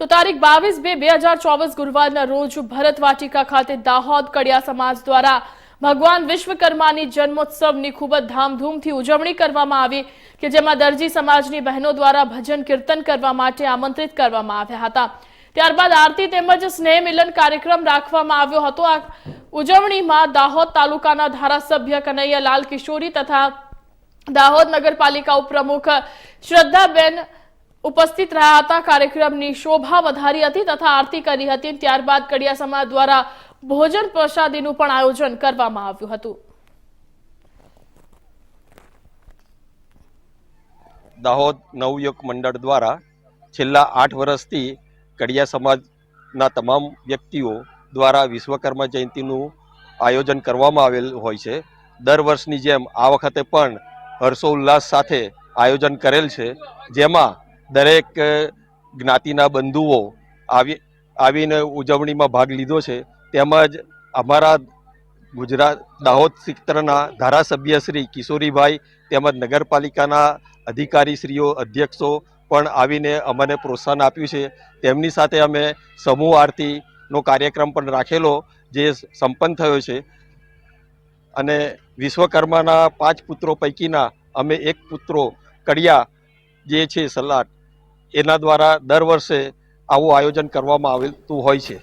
તો તારીખ બાવીસ બે બે હજાર ચોવીસ ગુરુવારના રોજ ભરત વાટિકા ખાતે દાહોદ કડિયા સમાજ દ્વારા ભગવાન વિશ્વકર્માની જન્મોત્સવની ખૂબ જ ધામધૂમથી ઉજવણી કરવામાં આવી કે જેમાં દરજી સમાજની બહેનો દ્વારા ભજન કીર્તન કરવા માટે આમંત્રિત કરવામાં આવ્યા હતા. ત્યારબાદ આરતી તેમજ સ્નેહ મિલન કાર્યક્રમ રાખવામાં આવ્યો હતો. આ ઉજવણીમાં દાહોદ તાલુકાના ધારાસભ્ય કનૈયાલાલ કિશોરી તથા દાહોદ નગરપાલિકા ઉપપ્રમુખ શ્રદ્ધાબેન ઉપસ્થિત રહ્યા હતા. કાર્યક્રમની શોભા વધારી હતી તથા આરતી કરી હતી. ત્યારબાદ કડિયા સમાજ દ્વારા ભોજન પ્રસાદીનું પણ આયોજન કરવામાં આવ્યું હતું. દાહોદ નવયુક મંડળ દ્વારા છેલ્લા આઠ વર્ષથી કડિયા સમાજના તમામ વ્યક્તિઓ દ્વારા વિશ્વકર્મા જયંતિનું આયોજન કરવામાં આવેલ હોય છે. દર વર્ષની જેમ આ વખતે પણ હર્ષોલ્લાસ સાથે આયોજન કરેલ છે. જેમાં દરેક જ્ઞાતિના બંધુઓ આવી, આવીને ઉજવણીમાં ભાગ લીધો છે. તેમજ અમારા ગુજરાત, દાહોદ ક્ષેત્રના ધારાસભ્ય શ્રી કિશોરીભાઈ તેમજ નગરપાલિકાના અધિકારીશ્રીઓ, અધ્યક્ષો પણ આવીને અમને પ્રોત્સાહન આપ્યું છે. તેમની સાથે અમે સમૂહ આરતીનો કાર્યક્રમ પણ રાખેલો, જે સંપન્ન થયો છે. અને વિશ્વકર્માના પાંચ પુત્રો પૈકીના અમે એક પુત્રો, કડિયા, જે છે સલાટ એના દ્વારા દર વર્ષે આવું આયોજન કરવામાં આવતું હોય છે.